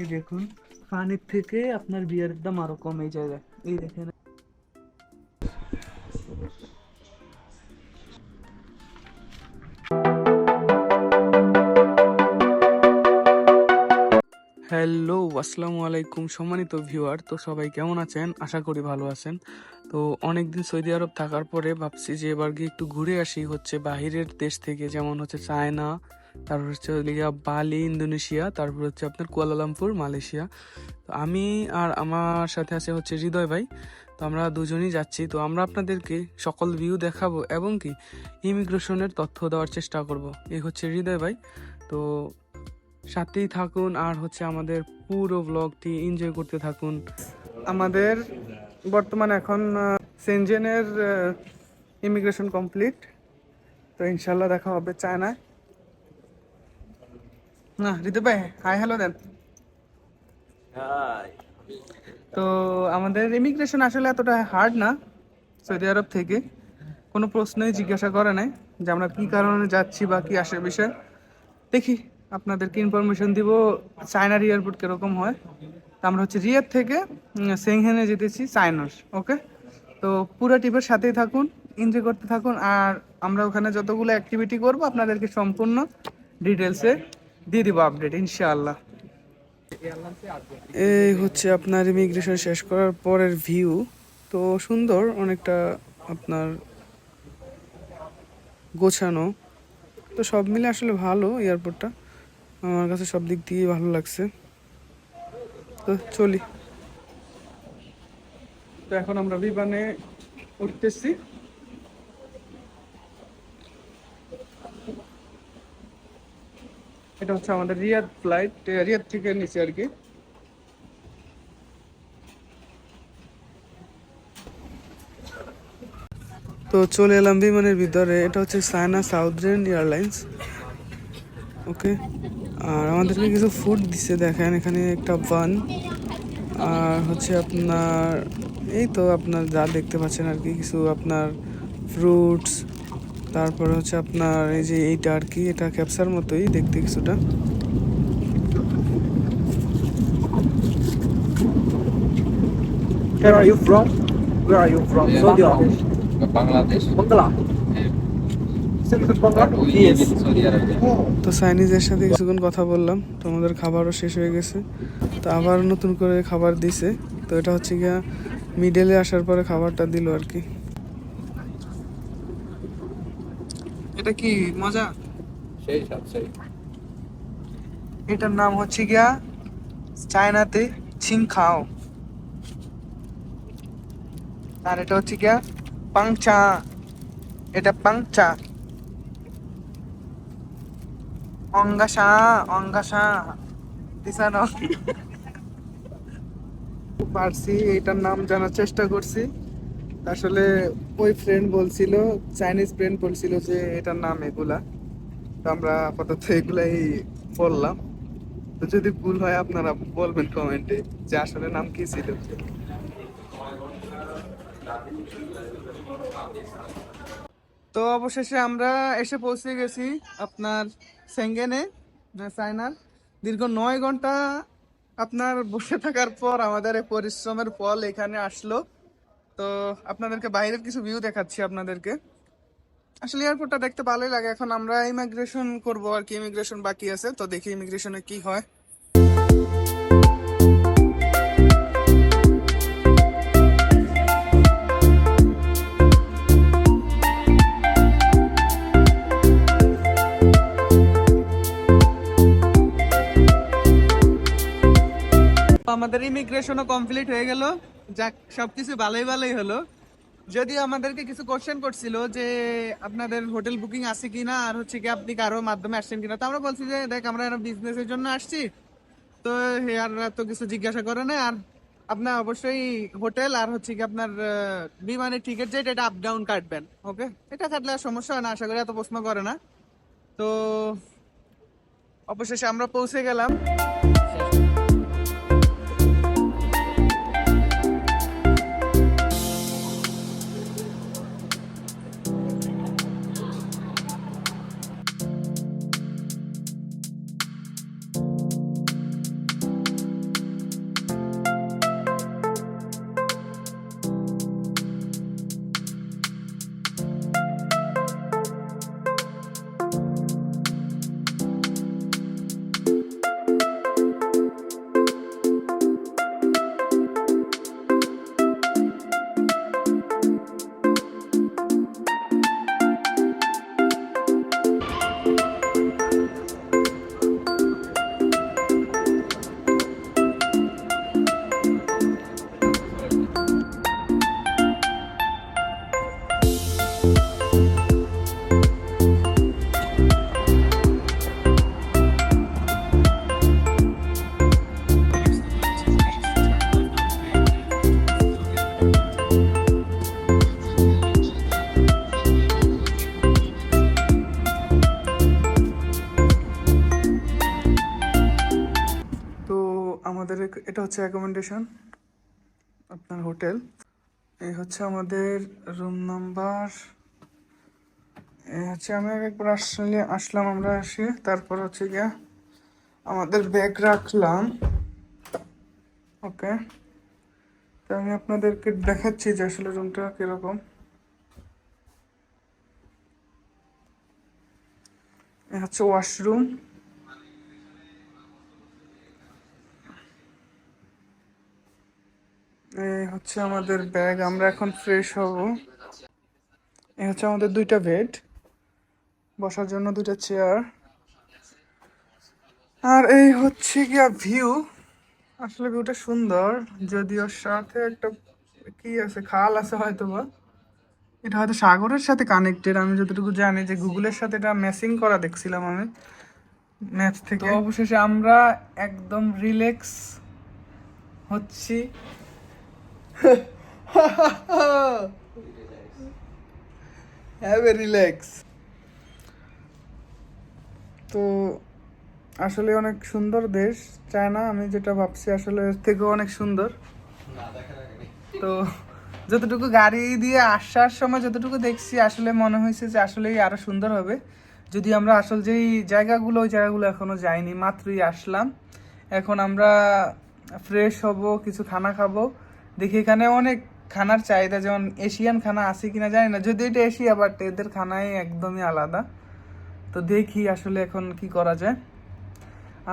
এই দেখুন, পানির থেকে আপনার বিয়ারের দাম আরও কম জায়গায় এই দেখেন। হ্যালো আসসালামু আলাইকুম সম্মানিত ভিউয়ার তো সবাই কেমন আছেন? আশা করি ভালো আছেন। তো অনেকদিন সৌদি আরব থাকার পরে ভাবছি যে এবার গিয়ে একটু ঘুরে আসি হচ্ছে বাহিরের দেশ থেকে, যেমন হচ্ছে চায়না তারপর হচ্ছে লিগা বালি, ইন্দোনেশিয়া, তারপর হচ্ছে আপনার কুয়ালালামপুর, মালয়েশিয়া। তো আমি আর আমার সাথে আছে হচ্ছে হৃদয় ভাই। তো আমরা দুজনেই যাচ্ছি। তো আমরা আপনাদেরকে সকল ভিউ দেখাবো এবং কি ইমিগ্রেশনের তথ্য দেওয়ার চেষ্টা করব। এই হচ্ছে হৃদয় ভাই। তো সাথেই থাকুন আর হচ্ছে আমাদের পুরো ব্লগটি এনজয় করতে থাকুন। আমাদের বর্তমান এখন সেনজেনের ইমিগ্রেশন কমপ্লিট তো ইনশাল্লাহ দেখা হবে চায়নায়। না ঋতু ভাই হাই হ্যালো দেন তো আমাদের ইমিগ্রেশন আসলে এতটা হার্ড না সৌদি আরব থেকে। কোনো প্রশ্নই জিজ্ঞাসা করে নাই যে আমরা কি কারণে যাচ্ছি বা কি আসে বিষয়। দেখি আপনাদেরকে ইনফরমেশন দিব চায়নার এয়ারপোর্ট কীরকম হয়। তো আমরা হচ্ছে রিয়াদ থেকে সেংহেনে যেতেছি চায়নার ওকে তো পুরো টিপের সাথেই থাকুন এনজয় করতে থাকুন। আর আমরা ওখানে যতগুলো অ্যাক্টিভিটি করব আপনাদেরকে সম্পূর্ণ ডিটেলসে দিয়ে দিব আপডেট ইনশাআল্লাহ। এই হচ্ছে আপনার ইমিগ্রেশন শেষ করার পরের ভিউ তো সুন্দর অনেকটা আপনার গোছানো। তো সব মিলে আসলে ভালো এয়ারপোর্টটা। আমার কাছে সব দিক দিয়ে ভালো লাগছে। তো চলি। তো এখন আমরা বিমানে উঠতেছি। এটা হচ্ছে আমাদের রিয়াদ ফ্লাইট রিয়াদ থেকে নিচে আর কি। তো চলে এলাম বিমানের ভিতরে, এটা হচ্ছে সায়না সাউথর্ন এয়ারলাইন্স। ওকে, আর আমাদেরকে কিছু ফুড দিছে, দেখেন, এখানে একটা বান আর হচ্ছে আপনার, এই তো আপনার যা দেখতে পাচ্ছেন আর কি, কিছু আপনার ফ্রুটস তারপরে হচ্ছে আপনার এই যে এইটা আর কি এটা ক্যাপসার মতোই দেখতে কিছুটা Where are you from? Where are you from? Saudi Arabia. Bangladesh Bangla. Citizen Yes. Saudi আরবে Oh. তো চাইনিজের সাথে কিছুক্ষণ কথা বললাম তো আমাদের খাবারও শেষ হয়ে গেছে তো আবার নতুন করে খাবার দিছে তো এটা হচ্ছে গিয়া মিডলে আসার পরে খাবারটা দিল আর কি এটা কি মজা? সেই সব সেই। এটার নাম হচ্ছে গিয়া চায়নাতে ছিং খাও আর এটা হচ্ছে গিয়া পাংচা। এটা পাংচা। অঙ্গাসা অঙ্গাসা দিসানো পারছি এটার নাম জানার চেষ্টা করছি। আসলে ওই ফ্রেন্ড বলছিল চাইনিজ ফ্রেন্ড বলছিল যে এটার নাম এগুলা। তো আমরা আপাতত এগুলাই বললাম। তো যদি ভুল হয় আপনারা বলবেন কমেন্টে যে আসলে নাম কি ছিল। তো অবশেষে আমরা এসে পৌঁছে গেছি আপনার সেঙ্গেনে চায়নার দীর্ঘ নয় ঘণ্টা আপনার বসে থাকার পর আমাদের পরিশ্রমের ফল এখানে আসলো। তো আপনাদেরকে বাইরের কিছু ভিউ দেখাচ্ছি আপনাদেরকে। আসলে এয়ারপোর্টটা দেখতে ভালোই লাগে। এখন আমরা ইমিগ্রেশন করব আর কি। ইমিগ্রেশন বাকি আছে। তো দেখি ইমিগ্রেশনে কি হয়। আমাদের ইমিগ্রেশনও কমপ্লিট হয়ে গেল। যাক, সবকিছু ভালোই ভালোই হলো। যদিও আমাদেরকে কিছু কোশ্চেন করছিল যে আপনাদের হোটেল বুকিং আছে কিনা, আর হচ্ছে কি আপনি কারও মাধ্যমে আসছেন কিনা। তো আমরা বলছি যে, দেখ, আমরা বিজনেসের জন্য আসছি। তো আর তো কিছু জিজ্ঞাসা করে না আর আপনার অবশ্যই হোটেল আর হচ্ছে কি আপনার বিমানের টিকিট যেটা এটা আপ ডাউন কাটবেন ওকে এটা কাটলে আর সমস্যা হয় না, আশা করি এত প্রশ্ন করে না। তো অবশেষে আমরা পৌঁছে গেলাম। এটা হচ্ছে অ্যাকোমোডেশন আপনার হোটেল। এই হচ্ছে আমাদের রুম নাম্বার এই হচ্ছে আমি একবার আসলে, আসলাম আমরা আসি তারপর হচ্ছে গিয়া আমাদের ব্যাগ রাখলাম। ওকে। তো আমি আপনাদেরকে দেখাচ্ছি যে আসলে রুমটা কীরকম। হচ্ছে ওয়াশরুম এই হচ্ছে আমাদের ব্যাগ আমরা এখন ফ্রেশ হব। এই হচ্ছে আমাদের দুইটা বেড বসার জন্য দুইটা চেয়ার আর এই হচ্ছে গিয়া ভিউ আসলে ভিউটা সুন্দর, যদিও সাথে একটা কি আছে, খাল আছে হয়তো বা এটা হয়তো সাগরের সাথে কানেক্টেড আমি যতটুকু জানি যে গুগলের সাথে এটা ম্যাচিং করা দেখছিলাম আমি। ম্যাচ থেকে। অবশেষে আমরা একদম রিল্যাক্স হচ্ছি। হ্যাভ এ রিল্যাক্স তো আসলে অনেক সুন্দর দেশ চায়না আমি যেটা ভাবছি আসলে এর থেকেও অনেক সুন্দর। তো যতটুকু গাড়ি দিয়ে আসার সময় যতটুকু দেখছি আসলে মনে হয়েছে যে আসলেই আরও সুন্দর হবে। যদি আমরা আসল যেই জায়গাগুলো ওই জায়গাগুলো এখনও যাইনি মাত্রই আসলাম। এখন আমরা ফ্রেশ হব কিছু খানা খাব। দেখি এখানে অনেক খানার চাহিদা, যেমন এশিয়ান খানা আছে কিনা জানি না। যদি এটা এশিয়া বাট এদের খানাই একদমই আলাদা। তো দেখি আসলে এখন কি করা যায়।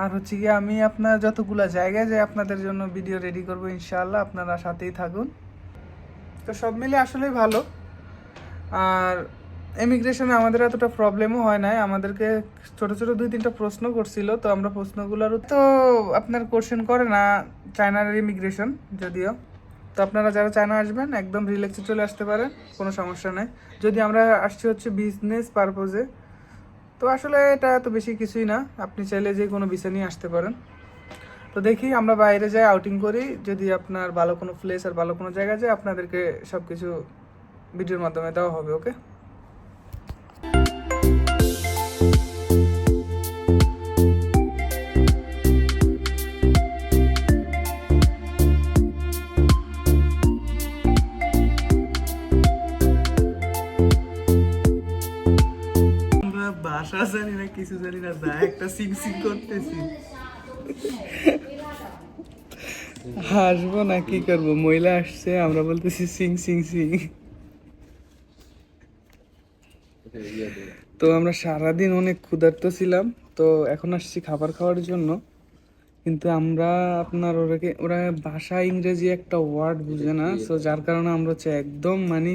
আর হচ্ছে কি আমি আপনার যতগুলো জায়গায় যাই, আপনাদের জন্য ভিডিও রেডি করব ইনশাআল্লাহ। আপনারা সাথেই থাকুন। তো সব মিলে আসলেই ভালো। আর ইমিগ্রেশনে আমাদের এতটা প্রবলেমও হয় নাই। আমাদেরকে ছোট ছোট দুই, তিনটা প্রশ্ন করছিল। তো আমরা প্রশ্নগুলোর তো আপনার কোশ্চেন করে না চায়নার ইমিগ্রেশন যদিও। তো আপনারা যারা চায়না আসবেন, একদম রিল্যাক্সে চলে আসতে পারেন, কোনো সমস্যা নেই। যদি আমরা আসছি হচ্ছে বিজনেস পারপোজে তো আসলে এটা তো বেশি কিছুই না। আপনি চাইলে যে কোনো বিষয় নিয়ে আসতে পারেন। তো দেখি আমরা বাইরে যাই আউটিং করি। যদি আপনার ভালো কোনো প্লেস আর ভালো কোনো জায়গা যায়, আপনাদেরকে সব কিছু ভিডিওর মাধ্যমে দেওয়া হবে ওকে না কিছু জানি না যা একটা সিং সিং করতেছি হাসবো না কি করব মহিলা আসছে আমরা বলতেছি সিং সিং সিং তো আমরা সারাদিন অনেক ক্ষুধার্ত ছিলাম, তো এখন আসছি খাবার খাওয়ার জন্য। কিন্তু আমরা আপনার ওরাকে, ওরা ভাষা ইংরেজি একটা ওয়ার্ড বুঝে না তো যার কারণে আমরা হচ্ছে একদম মানে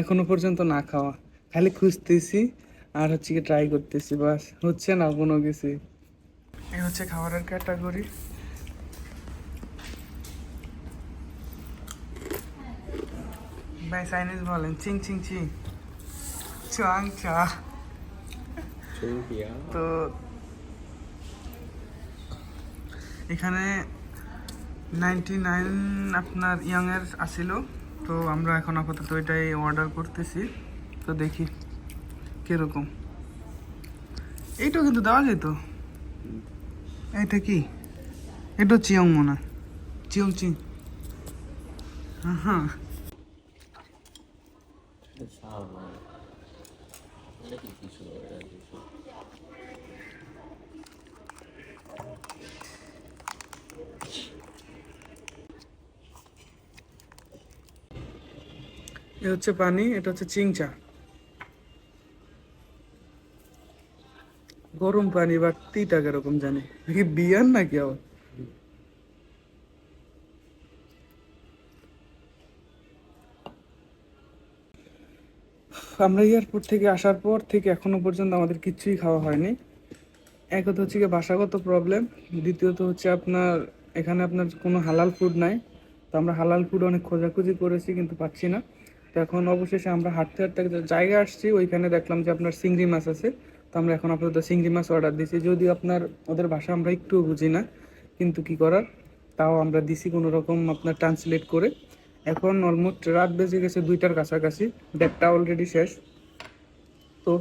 এখনও পর্যন্ত না খাওয়া। খালি খুঁজতেছি আর হচ্ছে কি ট্রাই করতেছি বাস। হচ্ছে না কোনো কিছু এই হচ্ছে খাবারের ক্যাটাগরি ভাই চাইনিজ বলেন চিং চিং চিং। চাং চা। তো এখানে নাইনটি নাইন আপনার ইয়াং এর আসিল। তো আমরা এখন আপাতত এটাই অর্ডার করতেছি। তো দেখি। কীরকম? এইটাও কিন্তু দেওয়া যেত এইটা কি? এটা চিয়ং মনে হয়। চিয়ং চিং। হ্যাঁ এ হচ্ছে পানি, এটা হচ্ছে চিংচা। গরম পানি বা তিটা কীরকম জানি? কি বিয়ার নাকি আবার? আমরা এয়ারপোর্ট থেকে আসার পর থেকে এখনও পর্যন্ত আমাদের কিছুই খাওয়া হয়নি। এক হচ্ছে কি ভাষাগত প্রবলেম দ্বিতীয়ত হচ্ছে আপনার, এখানে আপনার কোনো হালাল ফুড নাই। তো আমরা হালাল ফুড অনেক খোঁজাখুঁজি করেছি, কিন্তু পাচ্ছি না। তো এখন অবশেষে আমরা হাঁটতে হাঁটতে জায়গায় আসছি, ওইখানে দেখলাম যে আপনার চিংড়ি মাছ আছে। আমরা এখন আপাতত চিংড়ি মাছ অর্ডার দিছি। যদিও আপনার, ওদের ভাষা আমরা একটু বুঝি না, কিন্তু কি করার? তাও আমরা দিছি কোনো রকম আপনার ট্রান্সলেট করে। এখন অলমোস্ট রাত বেজে গেছে দুইটার কাছাকাছি, ব্যাগটা অলরেডি শেষ। তো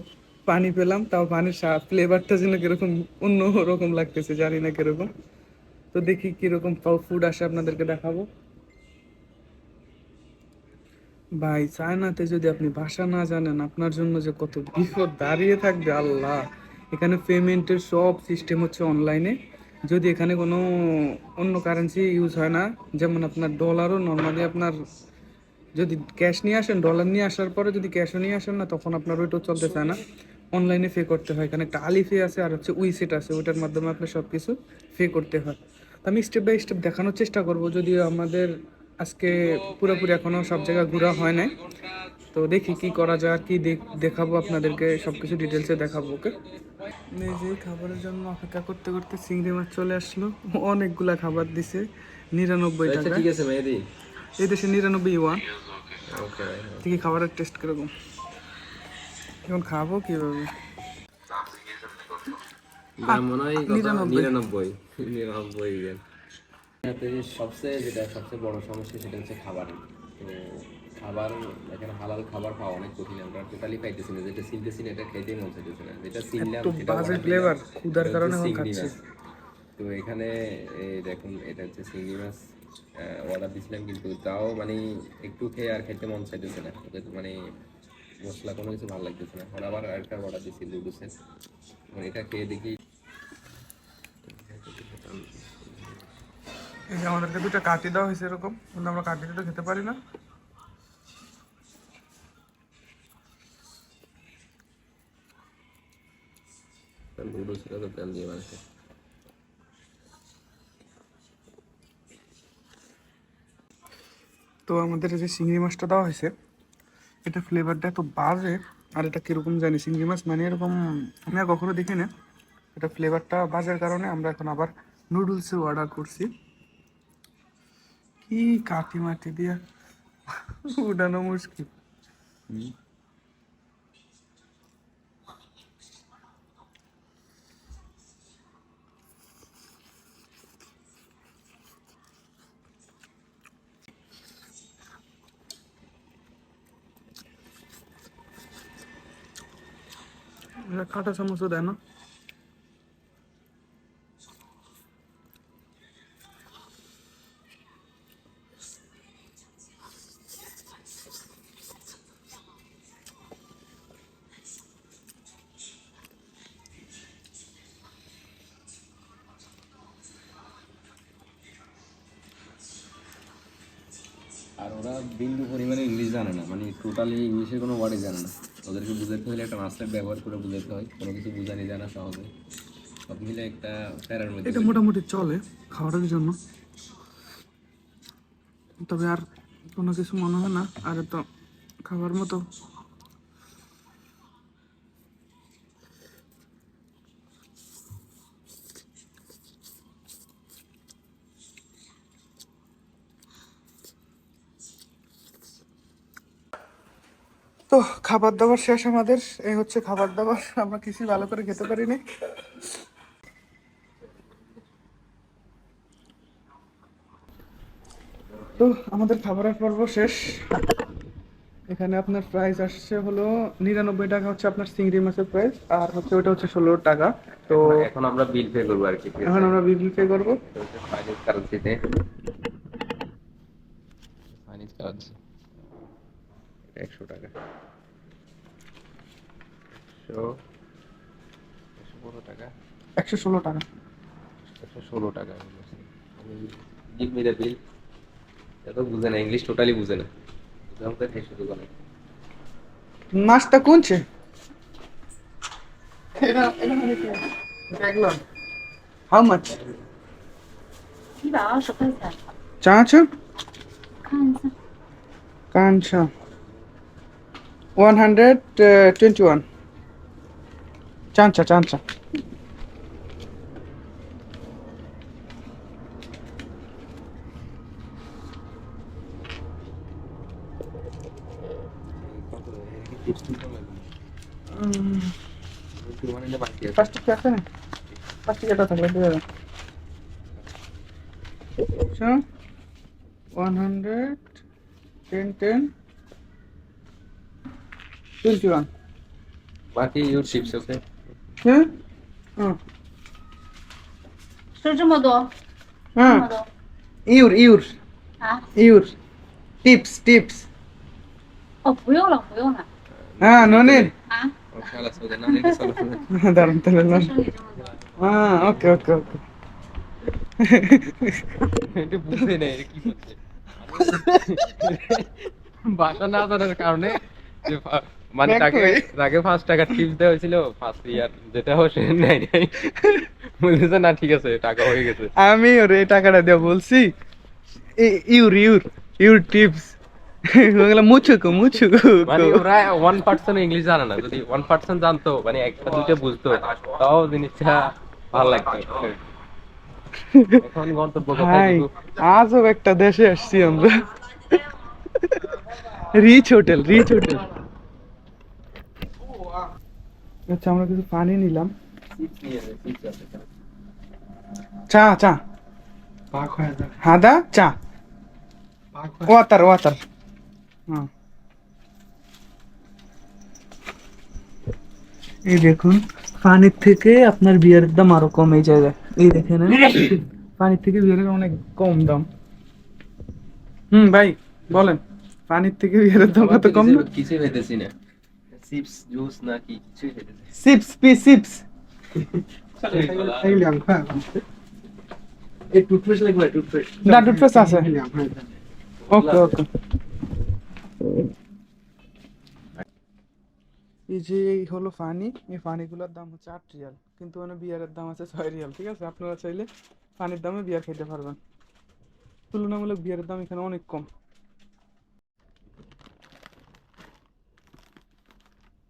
পানি পেলাম, তাও পানির ফ্লেভারটা যেন কীরকম অন্য রকম লাগতেছে, জানি না কীরকম। তো দেখি কীরকম ফুড আসে আপনাদেরকে দেখাবো। ভাই, চায়নাতে যদি আপনি ভাষা না জানেন, আপনার জন্য যে কত বিপদ দাঁড়িয়ে থাকবে, আল্লাহ। এখানে পেমেন্টের সব সিস্টেম হচ্ছে অনলাইনে। যদি এখানে কোনো অন্য কারেন্সি ইউজ হয় না, যেমন আপনার ডলারও নর্মালি আপনার যদি ক্যাশ নিয়ে আসেন ডলার নিয়ে আসার পরে যদি ক্যাশও নিয়ে আসেন না, তখন আপনার ওইটাও চলতে চায় না। অনলাইনে পে করতে হয়। এখানে একটা আলি পে আছে আর হচ্ছে উইসেট আছে। ওইটার মাধ্যমে আপনার সব কিছু পে করতে হয়। আমি স্টেপ বাই স্টেপ দেখানোর চেষ্টা করব। যদিও আমাদের আজকে পুরোপুরি এখনও সব জায়গা ঘোরা হয় নাই। তো দেখি কি করা যায় কি দেখাবো আপনাদেরকে সব কিছু ডিটেলসে দেখাবো ওকে? যে খাবারের জন্য অপেক্ষা করতে করতে চিংড়ি মাছ চলে আসলো। অনেকগুলা খাবার দিছে নিরানব্বই আচ্ছা টাকা। ঠিক আছে মেহেদি এই দেশে নিরানব্বই ওয়ান ওকে দেখি খাবারের টেস্ট কীরকম। এখন খাব কীভাবে? মনে হয়? নিরানব্বই। নিরানব্বই সবচেয়ে যেটা সবচেয়ে বড় সমস্যা সেটা হচ্ছে খাবার। তো খাবার এখানে হালাল খাবার পাওয়া অনেক কঠিন। আমরা টোটালি পাইতেছি না। যেটা সিলতেছি না এটা খাইতেই মন চাইতেছে না। যেটা সিললাম তো সেটা বাজে ফ্লেভার দিলাম, কারণে হচ্ছে চিংড়ি খাচ্ছি। মাছ। তো এখানে দেখুন এটা হচ্ছে চিংড়ি মাছ। অর্ডার দিছিলাম কিন্তু তাও মানে একটু খেয়ে আর খেতে মন চাইতেছে না। মানে মশলা কোনো কিছু ভালো লাগতেছে না। এখন আবার আরেকটা অর্ডার দিচ্ছি লুডুসের এখন এটা খেয়ে দেখি এই যে আমাদেরকে দুটো কাটি দেওয়া হয়েছে এরকম, কিন্তু আমরা কাটি তো খেতে পারি না। তো আমাদের যে চিংড়ি মাছটা দেওয়া হয়েছে, এটা ফ্লেভারটা এত বাজে, আর এটা কীরকম জানি, চিংড়ি মাছ মানে এরকম, আমি আর কখনো দেখি না এটা ফ্লেভারটা বাজার কারণে আমরা এখন আবার নুডলসে অর্ডার করছি। কি কাটি মাটি দিয়া উঠানো মুশকিল। কাঁটা চামচও দেয় না। টোটালি ইংলিশের কোনো ওয়ার্ডই জানে না। ওদেরকে বুঝাতে হলে একটা মাস্টার ব্যবহার করে বুঝাতে হয়। কোনো কিছু বুঝানি জানা সহজে। সব মিলে একটা প্যারার মধ্যে এটা মোটামুটি চলে খাওয়ার জন্য। তবে আর কোনো কিছু মনে হয় না। আর তো খাবার মতো তো খাবার দাবার শেষ আমাদের। এই হচ্ছে খাবার দাবার। আমরা কিছুই ভালো করে খেতে পারিনি। তো আমাদের খাবারের পর্ব শেষ। এখানে আপনার প্রাইস আসছে হলো নিরানব্বই টাকা হচ্ছে আপনার চিংড়ি মাছের প্রাইস আর হচ্ছে ওটা হচ্ছে ষোলো টাকা। তো এখন আমরা বিল পে করব আর কি। এখন আমরা বিল পে করব। কারেন্সিতে কারেন্সি একশো টাকা। একশো একশো পনেরো টাকা। একশো ষোলো টাকা। একশো ষোলো টাকা গিভ মি দ্য বিল এত বুঝে না ইংলিশ টোটালি বুঝে না। বুঝামতে খাই শুধু করে নাস্তা কোনছে? এটা এটা মানে কি? ব্যাকলন হাউ মাচ কি বাবা সকাল চা চা চা কাঁচা। কাঁচা। কাঞ্চা ওয়ান হান্ড্রেড টোয়েন্টি ওয়ান চাঞ্চা চাঞ্চা প্লাস্টিক কি আছে না প্লাস্টিক এটা থাকলে দিয়ে দেবেন আচ্ছা one hundred ten ten 21. Lucky you, chips, okay? Yeah? Mm. Что же модо? Mm. Иур, иур. А? Иур. Tips, tips. О, буйона, буйона. А, но не. А? দারুণ তাহলে না হ্যাঁ ওকে ওকে ওকে এটা বুঝে নেই কি বলছে ভাষা না জানার কারণে যে মানে তাকে তাকে পাঁচ টাকা টিপস দেওয়া হয়েছিল ফার্স্ট ইয়ার যেটা সে নেয় নাই। বলতেছে না ঠিক আছে টাকা হয়ে গেছে। আমি ওরে এই টাকাটা দিয়ে বলছি ইউর ইউর ইউর টিপস মুছুকু মুছুকু। মানে ওরা ওয়ান পার্সেন্ট ইংলিশ জানে না। যদি ওয়ান পার্সেন্ট জানতো মানে একটা দুটো বুঝতো তাও জিনিসটা ভালো লাগতো। এখন গন্তব্য কোথায় আজও একটা দেশে আসছি আমরা। Rich hotel rich hotel. আচ্ছা আমরা কিছু পানি নিলাম। চা। চা হাদা চা। হ্যাঁ, হ্যাঁ এই দেখুন পানির থেকে আপনার বিয়ারের দাম আরও কমে জায়গায়। এই দেখেন হ্যাঁ? পানির থেকে বিয়ারের অনেক কম দাম। হুম ভাই বলেন। পানির থেকে বিয়ারের দাম কত কম কিছু ভেবেছি না। চিপস জুস কিছু চিপস পি চিপস এই যে পানি এই পানিগুলোর দাম হচ্ছে কিন্তু দাম আছে ছয় রিয়াল ঠিক আছে? আপনারা চাইলে পানির দামে বিয়ার খেতে পারবেন। তুলনামূলক বিয়ারের দাম এখানে অনেক কম।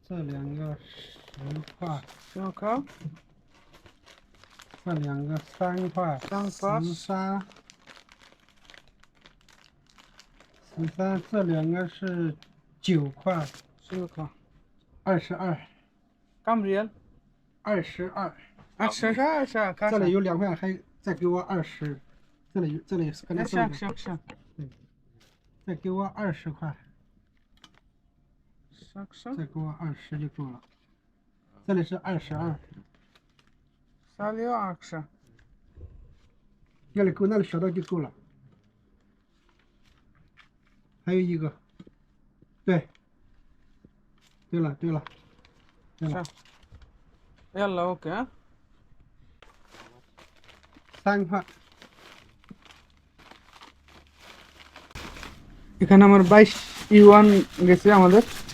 这两个十块，十块，这两个三块，十三，十三，这两个是九块，十六块，二十二，干不赢，二十二，啊，十是二十二，这里有两块，还再给我二十，这里这里可能是，行行行，对，再给我二十块。আচ্ছা 再给我二十就够了。这里是二十二， সালিও আচ্ছা 那里够，那里小的就够了。还有一个，对，对了对了，对了， ইয়াল্লা ওকে হ্যাঁ 三块， এখানে আমার বাইশ ইউয়ান গেছে আমাদের এই হচ্ছে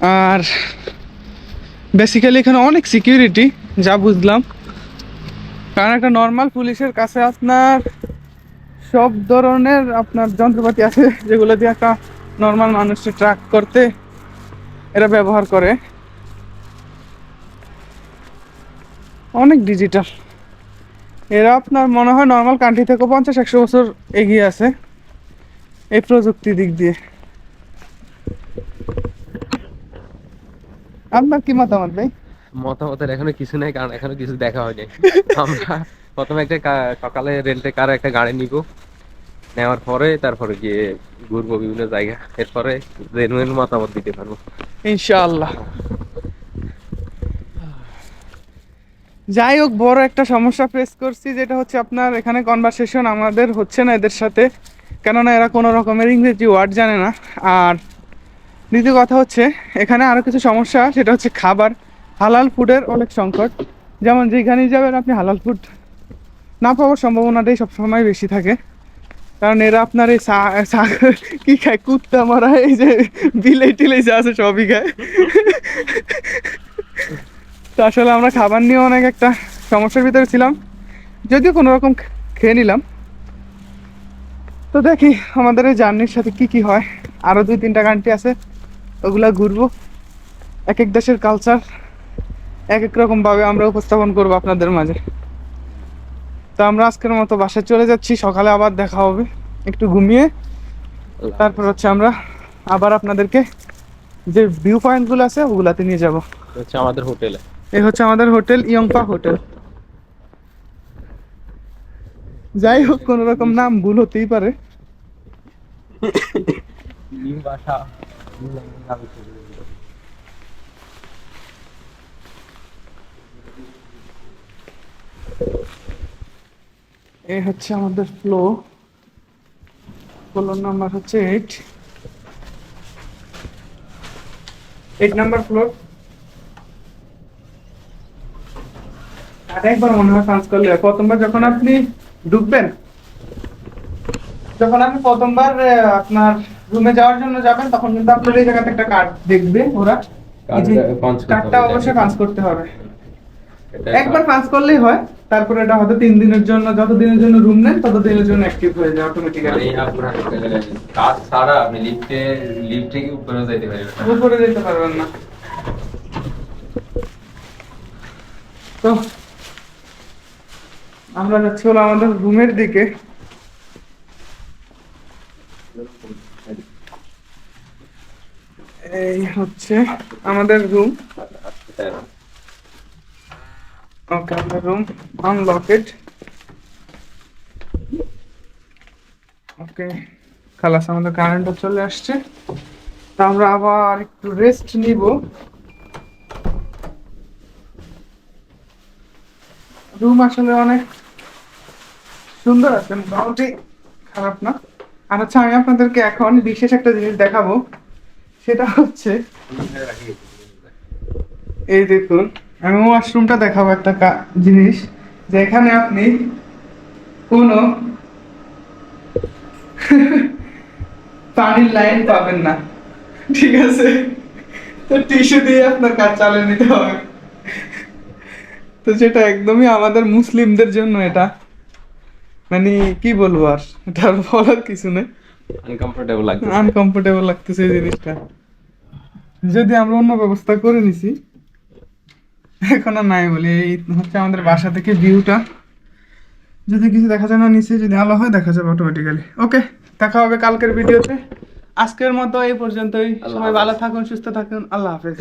আর বেসিক্যালি এখানে অনেক সিকিউরিটি যা বুঝলাম। কারণ একটা নর্মাল পুলিশের কাছে আপনার সব ধরনের আপনার যন্ত্রপাতি আছে, যেগুলো দিয়ে একটা নর্মাল মানুষকে ট্র্যাক করতে এরা ব্যবহার করে। অনেক ডিজিটাল এরা আপনার মনে হয় নর্মাল কান্ট্রি থেকে পঞ্চাশ, একশো বছর এগিয়ে আছে এই প্রযুক্তি দিক দিয়ে। আপনার কি মতামত ভাই? মতামতের এখনও কিছু নাই কারণ এখনও কিছু দেখা হয়নি। আমরা প্রথমে একটা সকালে রেলটে কার একটা গাড়ি নিব। নেওয়ার পরে তারপরে গিয়ে ঘুরবো বিভিন্ন জায়গা। এরপরে জেনুইন মতামত দিতে পারব। ইনশাআল্লাহ। যাই হোক বড় একটা সমস্যা ফেস করছি যেটা হচ্ছে আপনার এখানে কনভারসেশন আমাদের হচ্ছে না এদের সাথে। কেননা এরা কোনো রকমের ইংরেজি ওয়ার্ড জানে না। আর দ্বিতীয় কথা হচ্ছে, এখানে আরও কিছু সমস্যা, সেটা হচ্ছে খাবার। হালাল ফুডের অনেক সংকট। যেমন যেখানেই যাবেন, আপনি হালাল ফুড না পাওয়ার সম্ভাবনাটাই সবসময় বেশি থাকে। কারণ এরা আপনার এই কি খায়? কুত্তা মারা, এই যে বিলাই টিলাই যা আছে সবই খায়। তো আসলে আমরা খাবার নিয়ে অনেক একটা সমস্যার ভিতরে ছিলাম। যদিও কোনো রকম খেয়ে নিলাম। তো দেখি আমাদের এই জার্নির সাথে কি কি হয়। আরও দুই তিনটা কান্ট্রি আছে। ওগুলা ঘুরবো। এক এক দেশের কালচার এক এক রকমভাবে আমরা উপস্থাপন করব আপনাদের মাঝে। তো আমরা আজকের মতো বাসায় চলে যাচ্ছি সকালে আবার দেখা হবে। একটু ঘুমিয়ে তারপর হচ্ছে আমরা আবার আপনাদেরকে যে ভিউ পয়েন্টগুলো আছে ওগুলাতে নিয়ে যাব। হচ্ছে আমাদের হোটেলে। এই হচ্ছে আমাদের হোটেল ইয়ংপা হোটেল। যাই হোক কোন রকম নাম ভুল হতেই পারে। এই হচ্ছে আমাদের ফ্লো ফ্লোর নাম্বার হচ্ছে এইট এইট নাম্বার ফ্লোর আর একবার মনে হয় কাজ করলে প্রথমবার যখন আপনি ঢুকবেন, যখন আপনি প্রথমবার আপনার রুমে যাওয়ার জন্য যাবেন তখন কিন্তু আপনার এই জায়গাতে একটা কার্ড দেখবে ওরা। কার্ডটা অবশ্যই? পাঞ্চ করতে হবে। একবার পাঁচ করলেই হয় তারপরে এটা হয়তো তিন দিনের জন্য যত দিনের জন্য রুম নেন তত দিনের জন্য অ্যাক্টিভ হয়ে যায় মানে অটোমেটিক্যালি আপনার কাজ ছাড়া আপনি লিফটে লিফট থেকে উপরে যাইতে পারবেন উপরে যেতে পারবেন না। তো আমরা যাচ্ছি হলো আমাদের রুমের দিকে এই হচ্ছে আমাদের রুম ওকে আমাদের রুম আনলকেড ওকে খালাস, আমাদের কারেন্টও চলে আসছে। তা আমরা আবার একটু রেস্ট নিব। রুম আসলে অনেক সুন্দর আছে, মোটামুটি খারাপ না। আর হচ্ছে আমি আপনাদেরকে এখন বিশেষ একটা জিনিস দেখাবো। সেটা হচ্ছে এই দেখুন আমি ওয়াশরুমটা দেখাবো একটা জিনিস যে এখানে আপনি কোনো পানির লাইন পাবেন না। ঠিক আছে? তো টিস্যু দিয়ে আপনার কাজ চালিয়ে নিতে হবে। তো যেটা একদমই আমাদের মুসলিমদের জন্য এটা। মানে কি বলব আর এটা বলার কিছু নেই। আনকমফোর্টেবল লাগছে আনকমফোর্টেবল লাগতেছে এই জিনিসটা। যদি আমরা অন্য ব্যবস্থা করে নিছি এখন আর নাই বলি। এই হচ্ছে আমাদের বাসা থেকে ভিউটা যদি কিছু দেখা যায় না নিচে যদি আলো হয় দেখা যাবে অটোমেটিক্যালি ওকে দেখা হবে কালকের ভিডিওতে। আজকের মতো এই পর্যন্তই। সবাই ভালো থাকুন সুস্থ থাকুন। আল্লাহ হাফেজ।